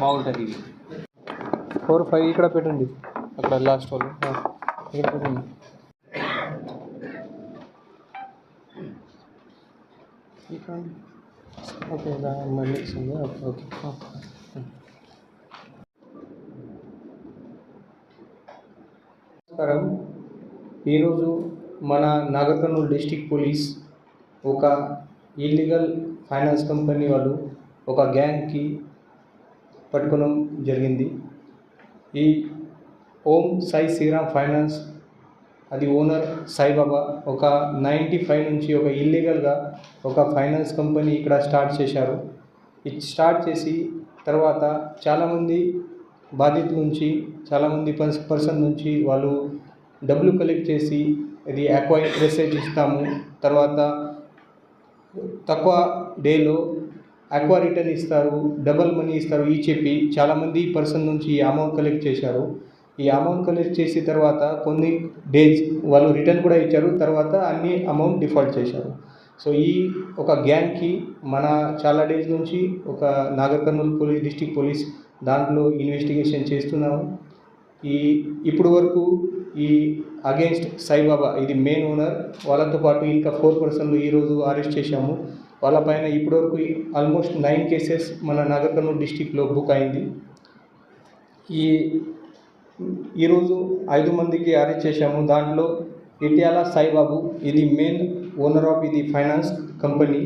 బాగుంటుంది ఇది. Four five ఇక్కడ పెట్టండి. అక్కడ లాస్ట్ వాళ్ళు. ఇక్కడ పెట్టండి. ఓకే మళ్ళీ ఓకే ఓకే. నమస్కారం. ఈరోజు మన నాగర్కర్నూలు డిస్టిక్ పోలీస్ ఒక ఇల్లీగల్ ఫైనాన్స్ కంపెనీ వాళ్ళు ఒక గ్యాంగ్కి పట్టుకోవడం జరిగింది. ఈ ఓం సాయి శ్రీరామ్ ఫైనాన్స్ అది ఓనర్ సాయిబాబా ఒక నైంటీ ఫైవ్ నుంచి ఒక ఇల్లీగల్గా ఒక ఫైనాన్స్ కంపెనీ ఇక్కడ స్టార్ట్ చేశారు. ఇది స్టార్ట్ చేసి తర్వాత చాలామంది బాధితుల నుంచి చాలామంది పర్స్ పర్సన్ నుంచి వాళ్ళు డబ్బులు కలెక్ట్ చేసి ఇది అక్వైర్ మెసేజ్ ఇస్తాము. తర్వాత తక్కువ డేలో అక్వా రిటర్న్ ఇస్తారు డబల్ మనీ ఇస్తారు ఈ చెప్పి చాలామంది పర్సన్ నుంచి ఈ అమౌంట్ కలెక్ట్ చేశారు. ఈ అమౌంట్ కలెక్ట్ చేసిన తర్వాత కొన్ని డేస్ వాళ్ళు రిటర్న్ కూడా ఇచ్చారు తర్వాత అన్ని అమౌంట్ డిఫాల్ట్ చేశారు. సో ఈ ఒక గ్యాంగ్కి మన చాలా డేస్ నుంచి ఒక Nagarkurnool police district police దాంట్లో ఇన్వెస్టిగేషన్ చేస్తున్నాము. ఈ ఇప్పుడు వరకు ఈ అగేన్స్ట్ సాయిబాబా ఇది మెయిన్ ఓనర్ వాళ్ళతో పాటు ఇంకా ఫోర్ పర్సన్లు ఈరోజు అరెస్ట్ చేశాము. వాళ్ళపైన ఇప్పటివరకు ఆల్మోస్ట్ నైన్ కేసెస్ మన నాగర్ కర్నూలు డిస్టిక్లో బుక్ అయింది. ఈ ఈరోజు ఐదు మందికి అరెస్ట్ చేశాము. దాంట్లో ఇటియాల సాయిబాబు ఇది మెయిన్ ఓనర్ ఆఫ్ ఇది ఫైనాన్స్ కంపెనీ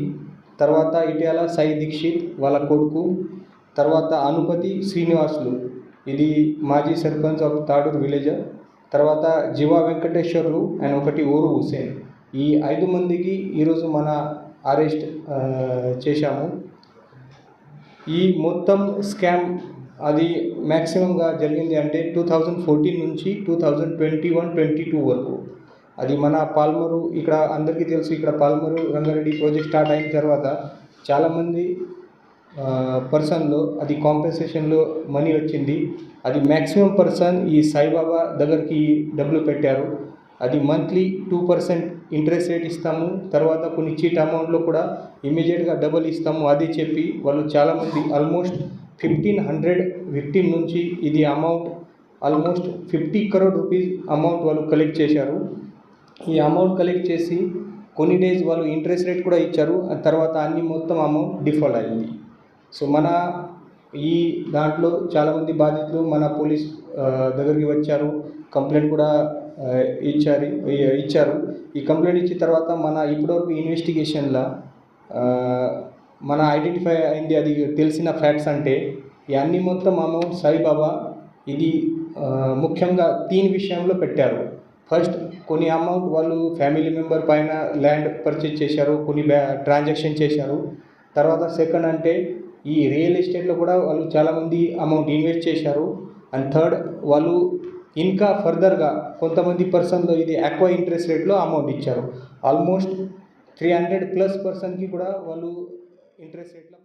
తర్వాత ఇటియాల సాయి దీక్షిత్ వాళ్ళ కొడుకు. తర్వాత అనుపతి శ్రీనివాసులు ఇది మాజీ సర్పంచ్ ఆఫ్ తాడూరు విలేజర్ తర్వాత జీవా వెంకటేశ్వర్లు అండ్ ఒకటి ఊరు హుసేన్ ఈ ఐదు మందికి ఈరోజు మన అరెస్ట్ చేశాము. ఈ మొత్తం స్కామ్ అది మ్యాక్సిమంగా జరిగింది అంటే టూ థౌజండ్ ఫోర్టీన్ నుంచి two thousand twenty one twenty two వరకు. అది మన పాల్మరు ఇక్కడ అందరికీ తెలుసు ఇక్కడ పాల్మరు రంగారెడ్డి ప్రాజెక్ట్ స్టార్ట్ అయిన తర్వాత చాలామంది పర్సన్లో అది కాంపెన్సేషన్లో మనీ వచ్చింది. అది మ్యాక్సిమం పర్సన్ ఈ సాయిబాబా దగ్గరికి డబ్బులు పెట్టారు. అది monthly two percent interest rate ఇస్తాము. తర్వాత కొన్ని చీట్ అమౌంట్లో కూడా ఇమీడియట్గా డబుల్ ఇస్తాము. అది చెప్పి వాళ్ళు చాలామంది ఆల్మోస్ట్ ఫిఫ్టీన్ హండ్రెడ్ విక్టిమ్ నుంచి ఇది amount almost fifty crore rupees amount వాళ్ళు కలెక్ట్ చేశారు. ఈ అమౌంట్ కలెక్ట్ చేసి కొన్ని డేస్ వాళ్ళు ఇంట్రెస్ట్ రేట్ కూడా ఇచ్చారు. తర్వాత అన్ని మొత్తం అమౌంట్ డిఫాల్ట్ అయింది. సో మన ఈ దాంట్లో చాలామంది బాధితులు మన పోలీస్ దగ్గరికి వచ్చారు. కంప్లైంట్ కూడా ఇచ్చారు ఇచ్చారు. ఈ కంప్లైంట్ ఇచ్చిన తర్వాత మన ఇప్పటివరకు ఇన్వెస్టిగేషన్లో మన ఐడెంటిఫై అయింది అది తెలిసిన ఫ్యాక్ట్స్ అంటే ఇవన్నీ అన్ని మొత్తం అమౌంట్ సాయిబాబా ఇది ముఖ్యంగా తీన్ విషయంలో పెట్టారు. ఫస్ట్ కొన్ని అమౌంట్ వాళ్ళు ఫ్యామిలీ మెంబర్ పైన ల్యాండ్ పర్చేజ్ చేశారు కొన్ని బ్యా ట్రాన్సాక్షన్ చేశారు. తర్వాత సెకండ్ అంటే ఈ రియల్ ఎస్టేట్లో కూడా వాళ్ళు చాలామంది అమౌంట్ ఇన్వెస్ట్ చేశారు. అండ్ థర్డ్ వాళ్ళు ఇంకా ఫర్దర్గా కొంతమంది పర్సన్లో ఇది ఎక్కువ ఇంట్రెస్ట్ రేట్లో అమౌంట్ ఇచ్చారు. ఆల్మోస్ట్ త్రీ హండ్రెడ్ ప్లస్ పర్సన్కి కూడా వాళ్ళు ఇంట్రెస్ట్ రేట్లో